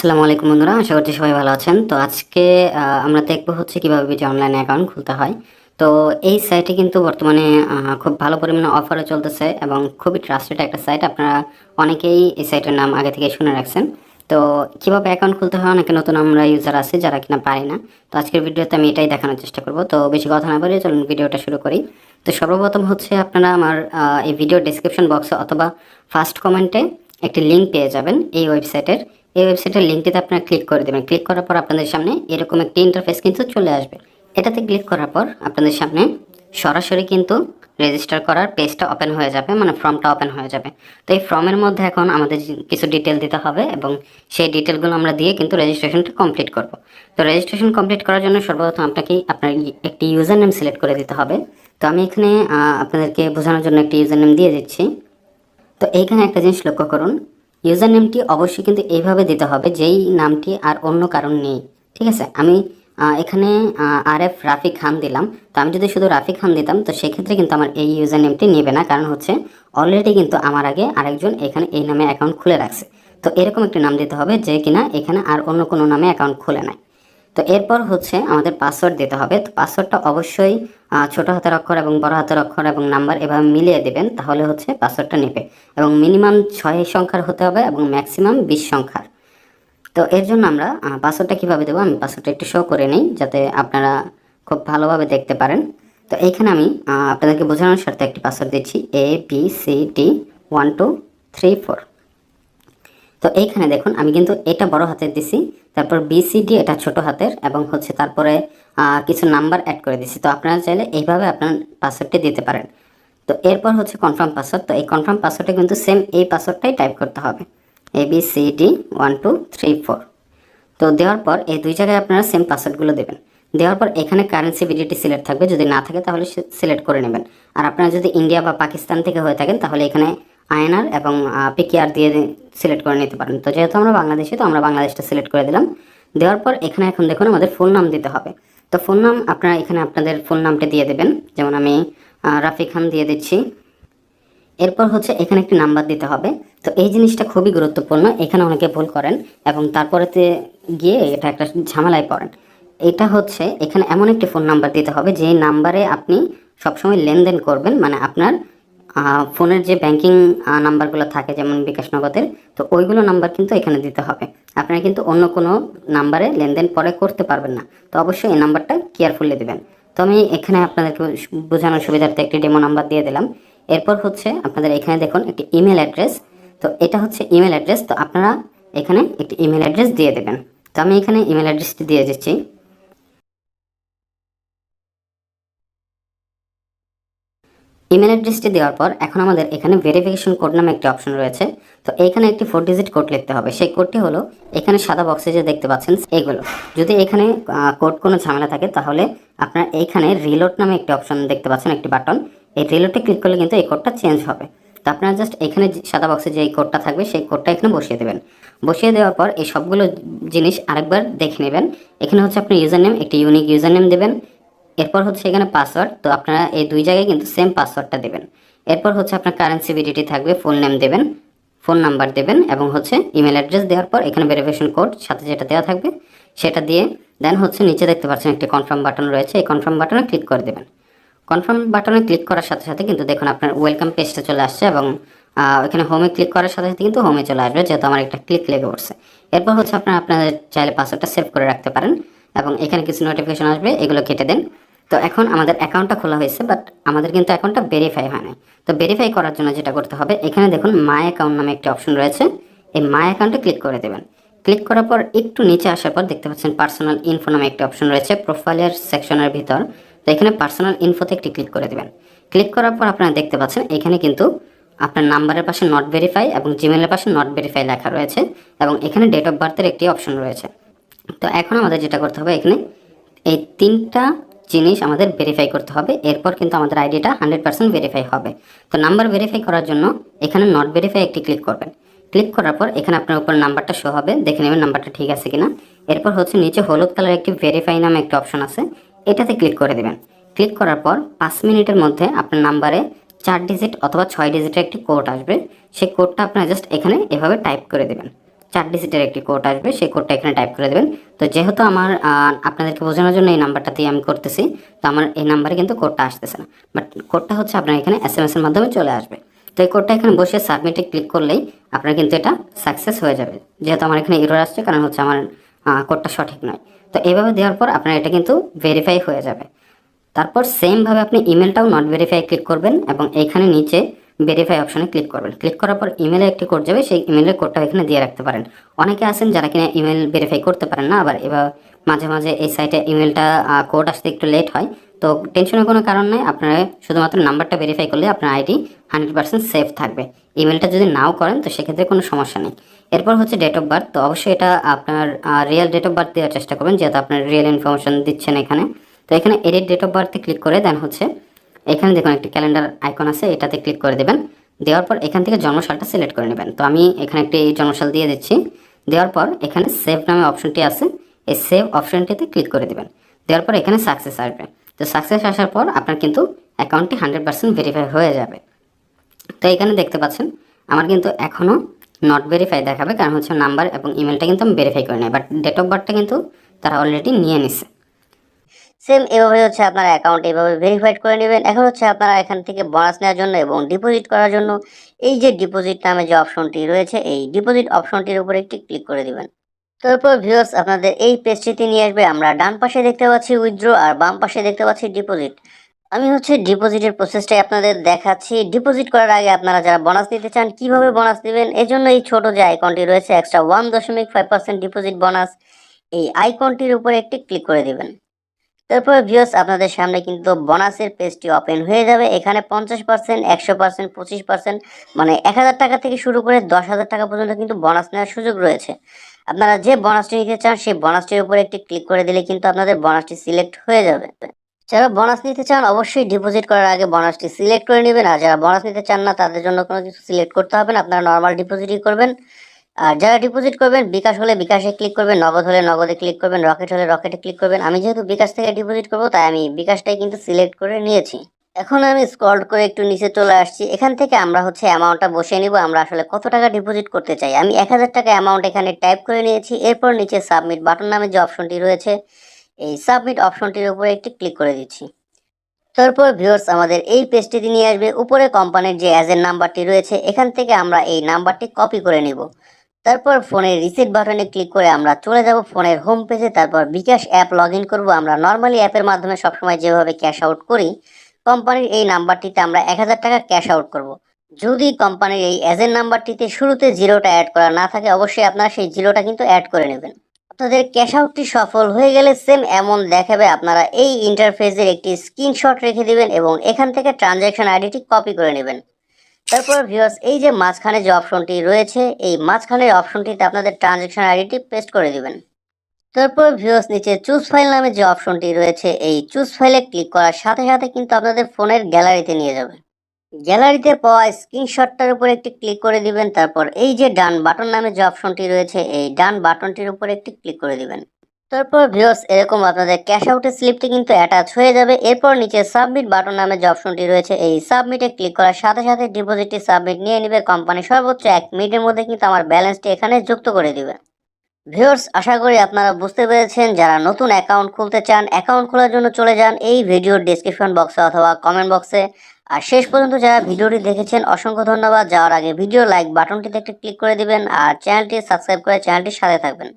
আসসালামু আলাইকুম বন্ধুরা, আশা করছি সবাই ভালো আছেন। তো আজকে আমরা দেখব হচ্ছে কীভাবে বিজয় অনলাইন অ্যাকাউন্ট খুলতে হয়। তো এই সাইটে কিন্তু বর্তমানে খুব ভালো পরিমাণে অফারও চলতেছে এবং খুবই ট্রাস্টেড একটা সাইট আপনারা অনেকেই এই সাইটের নাম আগে থেকে শুনে রাখছেন। তো কীভাবে অ্যাকাউন্ট খুলতে হয়? অনেকে নতুন আমরা ইউজার আছে যারা কিনা পারি না। তো আজকের ভিডিওতে আমি এটাই দেখানোর চেষ্টা করব। তো বেশি কথা না বলে চলুন ভিডিওটা শুরু করি। তো সর্বপ্রথম হচ্ছে আপনারা আমার এই ভিডিও ডিসক্রিপশন বক্সে অথবা ফার্স্ট কমেন্টে একটি লিঙ্ক পেয়ে যাবেন এই ওয়েবসাইটের এই ওয়েবসাইটের লিঙ্কটিতে আপনারা ক্লিক করে দেবেন। ক্লিক করার পর আপনাদের সামনে এরকম একটি ইন্টারফেস কিন্তু চলে আসবে। এটাতে ক্লিক করার পর আপনাদের সামনে সরাসরি কিন্তু রেজিস্টার করার পেজটা ওপেন হয়ে যাবে মানে ফর্মটা ওপেন হয়ে যাবে। তো এই ফর্মের মধ্যে এখন আমাদের কিছু ডিটেল দিতে হবে এবং সেই ডিটেলগুলো আমরা দিয়ে কিন্তু রেজিস্ট্রেশনটা কমপ্লিট করব। তো রেজিস্ট্রেশন কমপ্লিট করার জন্য সর্বপ্রথম আপনাকে আপনার একটি ইউজার নেম সিলেক্ট করে দিতে হবে। তো আমি এখানে আপনাদেরকে বোঝানোর জন্য একটি ইউজার নেম দিয়ে দিচ্ছি। তো এইখানে একটা জিনিস লক্ষ্য করুন ইউজার নেমটি অবশ্যই কিন্তু এইভাবে দিতে হবে, যেই নামটি আর অন্য কারণ নেই। ঠিক আছে? আমি এখানে আর এফ রাফিক খান দিলাম। তো আমি যদি শুধু রাফিক খান দিতাম, তো সেক্ষেত্রে কিন্তু আমার এই ইউজার নেমটি নেবে না। কারণ হচ্ছে অলরেডি কিন্তু আমার আগে আরেকজন এখানে এই নামে অ্যাকাউন্ট খুলে রাখছে। তো এরকম একটি নাম দিতে হবে, যে কিনা এখানে আর অন্য কোনো নামে অ্যাকাউন্ট খুলে নেয় তো এরপর হচ্ছে আমাদের পাসওয়ার্ড দিতে হবে। তো পাসওয়ার্ডটা অবশ্যই ছোট হাতের অক্ষর এবং বড় হাতের অক্ষর এবং নাম্বার এভাবে মিলিয়ে দেবেন, তাহলে হচ্ছে পাসওয়ার্ডটা নেবে। এবং মিনিমাম ছয় সংখ্যার হতে হবে এবং ম্যাক্সিমাম বিশ সংখ্যার। তো এর জন্য আমরা পাসওয়ার্ডটা কীভাবে দেবো আমি পাসওয়ার্ডটা একটু শো করে নিই, যাতে আপনারা খুব ভালোভাবে দেখতে পারেন। তো এইখানে আমি আপনাদেরকে বোঝানোর স্বার্থে একটি পাসওয়ার্ড দিচ্ছি A B C D one two three four তো এইখানে দেখুন, আমি কিন্তু এটা বড় হাতের দিছি, তারপর বিসিডি এটা ছোট হাতের, এবং হচ্ছে তারপরে কিছু নাম্বার অ্যাড করে দিছি। তো আপনারা চাইলে এইভাবে আপনার পাসওয়ার্ডটি দিতে পারেন। তো এরপর হচ্ছে কনফার্ম পাসওয়ার্ড তো এই কনফার্ম পাসওয়ার্ডে কিন্তু সেম এই পাসওয়ার্ডটাই টাইপ করতে হবে। A B C D one two three four তো দেওয়ার পর এই দুই জায়গায় আপনারা সেম পাসওয়ার্ডগুলো দেবেন। দেওয়ার পর এখানে কারেন্সি ভিডিওটি সিলেক্ট থাকবে। যদি না থাকে তাহলে সিলেক্ট করে নেবেন। আর আপনারা যদি ইন্ডিয়া বা পাকিস্তান থেকে হয়ে থাকেন, তাহলে এখানে আয়নার এবং পিকিআর দিয়ে সিলেক্ট করে নিতে পারেন। তো যেহেতু আমরা বাংলাদেশি, তো আমরা বাংলাদেশটা সিলেক্ট করে দিলাম। দেওয়ার পর এখানে এখন দেখুন আমাদের ফুল নাম দিতে হবে। তো ফুল নাম আপনারা এখানে আপনাদের ফুল নামটা দিয়ে দেবেন। যেমন আমি রাফি খান দিয়ে দিচ্ছি। এরপর হচ্ছে এখানে একটি নাম্বার দিতে হবে। তো এই জিনিসটা খুবই গুরুত্বপূর্ণ। এখানে অনেকে ভুল করেন এবং তারপরেতে গিয়ে এটা একটা ঝামেলায় পড়েন। এটা হচ্ছে এখানে এমন একটি ফোন নাম্বার দিতে হবে যে নাম্বারে আপনি সবসময় লেনদেন করবেন। মানে আপনার ফোনের যে ব্যাংকিং নাম্বারগুলো থাকে, যেমন বিকাশ নগদের, তো ওইগুলো নাম্বার কিন্তু এখানে দিতে হবে। আপনারা কিন্তু অন্য কোনো নাম্বারে লেনদেন পরে করতে পারবেন না। তো অবশ্যই এই নাম্বারটা কেয়ারফুলি দেবেন। তো আমি এখানে আপনাদেরকে বোঝানোর সুবিধার্থে একটি ডেমো নাম্বার দিয়ে দিলাম। এরপর হচ্ছে আপনাদের এখানে দেখুন একটি ইমেল অ্যাড্রেস তো এটা হচ্ছে ইমেল অ্যাড্রেস তো আপনারা এখানে একটি ইমেল অ্যাড্রেস দিয়ে দেবেন। তো আমি এখানে ইমেল অ্যাড্রেসটি দিয়ে দিচ্ছি। ইমেল অ্যাড্রেসটি দেওয়ার পর এখন আমাদের এখানে ভেরিফিকেশন কোড নামে একটি অপশন রয়েছে। তো এখানে একটি ফোর ডিজিট কোড লিখতে হবে। সেই কোডটি হলো এখানে সাদা বক্সে যে দেখতে পাচ্ছেন এগুলো। যদি এখানে কোড কোনো ঝামেলা থাকে তাহলে আপনার এইখানে রিলোড নামে একটি অপশন দেখতে পাচ্ছেন, একটি বাটন এই রিলোডে ক্লিক করলে কিন্তু এই কোডটা চেঞ্জ হবে। তো আপনারা জাস্ট এখানে সাদা বক্সে যে কোডটা থাকবে সেই কোডটা এখানে বসিয়ে দেবেন। বসিয়ে দেওয়ার পর এই সবগুলো জিনিস আরেকবার দেখে নেবেন। এখানে হচ্ছে আপনি ইউজার নেম একটি ইউনিক ইউজার নেম দেবেন। এরপর হচ্ছে এখানে পাসওয়ার্ড তো আপনারা এই দুই জায়গায় কিন্তু সেম পাসওয়ার্ডটা দেবেন। এরপর হচ্ছে আপনার কারেন্সি ভিডিটি থাকবে ফুল নেম দেবেন ফোন নাম্বার দেবেন এবং হচ্ছে ইমেল অ্যাড্রেস দেওয়ার পর এখানে ভেরিফিকেশন কোড সাথে যেটা দেওয়া থাকবে, সেটা দিয়ে দেন হচ্ছে নিচে দেখতে পাচ্ছেন একটি কনফার্ম বাটন রয়েছে, এই কনফার্ম বাটনে ক্লিক করে দেবেন। কনফার্ম বাটনে ক্লিক করার সাথে সাথে কিন্তু দেখুন আপনার ওয়েলকাম পেজটা চলে আসছে এবং এখানে হোমে ক্লিক করার সাথে সাথে কিন্তু হোমে চলে আসবে, যেহেতু আমার একটা ক্লিক লেগে পড়ছে। এরপর হচ্ছে আপনারা আপনাদের চাইলে পাসওয়ার্ডটা সেভ করে রাখতে পারেন এবং এখানে কিছু নোটিফিকেশন আসবে, এগুলো কেটে দেন। তো এখন আমাদের অ্যাকাউন্টটা খোলা হয়েছে বাট আমাদের কিন্তু অ্যাকাউন্টটা ভেরিফাই হয় নাই। তো ভেরিফাই করার জন্য যেটা করতে হবে, এখানে দেখুন মাই অ্যাকাউন্ট নামে একটি অপশন রয়েছে। এই মাই অ্যাকাউন্টে ক্লিক করে দেবেন। ক্লিক করার পর একটু নিচে আসার পর দেখতে পাচ্ছেন পার্সোনাল ইনফো নামে একটি অপশন রয়েছে প্রোফাইলের সেকশনের ভিতর। তো এখানে পার্সোনাল ইনফোতে একটি ক্লিক করে দেবেন। ক্লিক করার পর আপনারা দেখতে পাচ্ছেন এখানে কিন্তু আপনার নাম্বারের পাশে নট ভেরিফাই এবং জিমেলের পাশে নট ভেরিফাই লেখা রয়েছে এবং এখানে ডেট অফ বার্থের একটি অপশন রয়েছে। তো এখন আমাদের যেটা করতে হবে, এখানে এই তিনটা জিনিস আমাদের ভেরিফাই করতে হবে। এরপর কিন্তু আমাদের আইডিটা হান্ড্রেড পার্সেন্ট ভেরিফাই হবে। তো নাম্বার ভেরিফাই করার জন্য এখানে নট ভেরিফাই একটি ক্লিক করবেন। ক্লিক করার পর এখানে আপনার উপর নাম্বারটা শো হবে। দেখে নেবেন নাম্বারটা ঠিক আছে কিনা। এরপর হচ্ছে নিচে হলুদ কালার একটি ভেরিফাই নামে একটি অপশন আছে। এটাতে ক্লিক করে দেবেন। ক্লিক করার পর পাঁচ মিনিটের মধ্যে আপনার নাম্বারে চার ডিজিট অথবা ছয় ডিজিটের একটি কোড আসবে। সেই কোডটা আপনারা জাস্ট এখানে এভাবে টাইপ করে দেবেন। চার ডিজিটের একটি কোড আসবে, সেই কোডটা এখানে টাইপ করে দেবেন। তো যেহেতু আমার আপনাদেরকে বোঝানোর জন্য এই নাম্বারটা দিয়ে আমি করতেছি, তো আমার এই নাম্বারে কিন্তু কোডটা আসতেছে না। বাট কোডটা হচ্ছে আপনার এখানে এস এম এর মাধ্যমে চলে আসবে। তো এই কোডটা এখানে বসে সাবমিটে ক্লিক করলেই আপনার কিন্তু এটা সাকসেস হয়ে যাবে। যেহেতু আমার এখানে এরর আসছে, কারণ হচ্ছে আমার কোডটা সঠিক নয়। তো এইভাবে দেওয়ার পর আপনার এটা কিন্তু ভেরিফাই হয়ে যাবে। তারপর সেমভাবে আপনি ইমেলটাও নট ভেরিফাই ক্লিক করবেন এবং এখানে নিচে ভেরিফাই অপশনে ক্লিক করবেন। ক্লিক করার পর ইমেলে একটি কোড যাবে, সেই ইমেলের কোডটা এখানে দিয়ে রাখতে পারেন। অনেকে আছেন যারা কিনা ইমেল ভেরিফাই করতে পারেন না, আবার এবার মাঝে মাঝে এই সাইটে ইমেলটা কোড আসতে একটু লেট হয়। তো টেনশনের কোনো কারণ নেই, আপনারা শুধুমাত্র নাম্বারটা ভেরিফাই করলে আপনার আইডি হান্ড্রেড পার্সেন্ট সেফ থাকবে। ইমেলটা যদি নাও করেন, তো সেক্ষেত্রে কোনো সমস্যা নেই। এরপর হচ্ছে ডেট অফ বার্থ তো অবশ্যই এটা আপনার রিয়েল ডেট অফ বার্থ দেওয়ার চেষ্টা করবেন, যেহেতু আপনার রিয়েল ইনফরমেশন দিচ্ছেন এখানে। তো এখানে এডিট ডেট অফ বার্থে ক্লিক করে দেন হচ্ছে এখানে দেখুন একটি ক্যালেন্ডার আইকন আছে, এটাতে ক্লিক করে দেবেন। দেওয়ার পর এখান থেকে জন্মসালটা সিলেক্ট করে নেবেন। তো আমি এখানে একটি জন্মসাল দিয়ে দিচ্ছি। দেওয়ার পর এখানে সেভ নামে অপশনটি আছে। এই সেভ অপশনটিতে ক্লিক করে দেবেন। দেওয়ার পর এখানে সাকসেস আসবে। তো সাকসেস আসার পর আপনার কিন্তু অ্যাকাউন্টটি হান্ড্রেড পার্সেন্ট ভেরিফাই হয়ে যাবে। তো এখানে দেখতে পাচ্ছেন, আমার কিন্তু এখনও নট ভেরিফাই দেখাবে, কারণ হচ্ছে নাম্বার এবং ইমেলটা কিন্তু আমি ভেরিফাই করে নেই বাট ডেট অফ বার্থটা কিন্তু তারা অলরেডি নিয়ে নিছে। সেম এভাবে হচ্ছে আপনার অ্যাকাউন্ট এভাবে ভেরিফাইড করে নেবেন। এখন হচ্ছে আপনারা এখান থেকে বোনাস নেওয়ার জন্য এবং ডিপোজিট করার জন্য এই যে ডিপোজিট নামে যে অপশনটি রয়েছে, এই ডিপোজিট অপশনটির উপর একটি ক্লিক করে দিবেন। তারপর ভিউয়ার্স আপনাদের এই পেজটিতে নিয়ে আসবে। আমরা ডান পাশে দেখতে পাচ্ছি উইথড্র আর বাম পাশে দেখতে পাচ্ছি ডিপোজিট আমি হচ্ছে ডিপোজিটের প্রসেসটাই আপনাদের দেখাচ্ছি। ডিপোজিট করার আগে আপনারা যারা বোনাস নিতে চান, কীভাবে বোনাস দিবেন? এজন্য এই ছোট যে আইকনটি রয়েছে এক্সট্রা ওয়ান দশমিক ফাইভ পার্সেন্ট ডিপোজিট বোনাস এই আইকনটির উপরে একটি ক্লিক করে দিবেন। তারপর ভিউস আপনাদের সামনে কিন্তু বোনাসের পেজটি ওপেন হয়ে যাবে। এখানে পঞ্চাশ পার্সেন্ট একশো পার্সেন্ট পঁচিশ পার্সেন্ট মানে এক হাজার টাকা থেকে শুরু করে দশ হাজার টাকা পর্যন্ত কিন্তু বোনাস নেওয়ার সুযোগ রয়েছে। আপনারা যে বোনাসটি নিতে চান, সেই বোনাসটির উপরে একটি ক্লিক করে দিলে কিন্তু আপনাদের বোনাসটি সিলেক্ট হয়ে যাবে। যারা বোনাস নিতে চান, অবশ্যই ডিপোজিট করার আগে বোনাসটি সিলেক্ট করে নেবেন। আর যারা বোনাস নিতে চান না, তাদের জন্য কোনো কিছু সিলেক্ট করতে হবে না। আপনারা নর্মাল ডিপোজিটই করবেন। আর যারা ডিপোজিট করবেন, বিকাশ হলে বিকাশে ক্লিক করবেন, নগদ হলে নগদে ক্লিক করবেন রকেট হলে রকেটে ক্লিক করবেন। আমি যেহেতু বিকাশ থেকে ডিপোজিট করব, তাই আমি বিকাশটাই কিন্তু সিলেক্ট করে নিয়েছি। এখন আমি স্ক্রল করে একটু নিচে চলে আসছি। এখান থেকে আমরা হচ্ছে অ্যামাউন্টটা বসিয়ে নিব, আমরা আসলে কত টাকা ডিপোজিট করতে চাই। আমি এক হাজার টাকা অ্যামাউন্ট এখানে টাইপ করে নিয়েছি। এরপর নিচে সাবমিট বাটন নামে যে অপশনটি রয়েছে, এই সাবমিট অপশনটির উপরে একটি ক্লিক করে দিচ্ছি। তারপর ভিউয়ার্স আমাদের এই পেজটিতে নিয়ে আসবে। উপরে কোম্পানির যে অ্যাজের নাম্বারটি রয়েছে, এখান থেকে আমরা এই নাম্বারটি কপি করে নিব। তারপর ফোনের রিসেট বাটনে ক্লিক করে আমরা চলে যাব ফোনের হোম পেজে তারপর বিকাশ অ্যাপ লগ ইন করব। আমরা নর্মালি অ্যাপের মাধ্যমে সবসময় যেভাবে ক্যাশ আউট করি কোম্পানির এই নাম্বারটিতে আমরা এক হাজার টাকা ক্যাশ আউট করব। যদি কোম্পানির এই এজেন্ট নাম্বারটিতে শুরুতে জিরোটা অ্যাড করা না থাকে, অবশ্যই আপনারা সেই জিরোটা কিন্তু অ্যাড করে নেবেন। আপনাদের ক্যাশ আউটটি সফল হয়ে গেলে সেম এমন দেখাবে, আপনারা এই ইন্টারফেসের একটি স্ক্রিনশট রেখে দেবেন এবং এখান থেকে ট্রানজ্যাকশন আইডিটি কপি করে নেবেন। তারপর ভিউয়ার্স এই যে মাঝখানে যে অপশনটি রয়েছে, এই মাঝখানের অপশনটিতে আপনাদের ট্রানজ্যাকশন আইডিটি পেস্ট করে দিবেন। তারপর ভিউয়ার্স নিচে চুজ ফাইল নামে যে অপশনটি রয়েছে, এই চুজ ফাইলে ক্লিক করার সাথে সাথে কিন্তু আপনাদের ফোনের গ্যালারিতে নিয়ে যাবে। গ্যালারিতে পাওয়া স্ক্রিনশটটার উপর একটি ক্লিক করে দিবেন, তারপর এই যে ডান বাটন নামে যে অপশনটি রয়েছে, এই ডান বাটনটির উপর একটি ক্লিক করে দিবেন। তারপর ভিউয়ার্স, এরকম আপনাদের ক্যাশ আউটের স্লিপটি কিন্তু অ্যাটাচ হয়ে যাবে। এরপর নিচে সাবমিট বাটন নামে যে অপশনটি রয়েছে, এই সাবমিটে ক্লিক করার সাথে সাথে ডিপোজিটটি সাবমিট নিয়ে নেবে। কোম্পানি সর্বোচ্চ এক মিনিটের মধ্যে কিন্তু আমার ব্যালেন্সটি এখানে যুক্ত করে দিবে। ভিউয়ার্স, আশা করি আপনারা বুঝতে পেরেছেন। যারা নতুন অ্যাকাউন্ট খুলতে চান অ্যাকাউন্ট খোলার জন্য চলে যান এই ভিডিওর ডিসক্রিপশন বক্সে অথবা কমেন্ট বক্সে আর শেষ পর্যন্ত যারা ভিডিওটি দেখেছেন, অসংখ্য ধন্যবাদ। যাওয়ার আগে ভিডিও লাইক বাটনটিতে একটি ক্লিক করে দিবেন আর চ্যানেলটি সাবস্ক্রাইব করে চ্যানেলটির সাথে থাকবেন।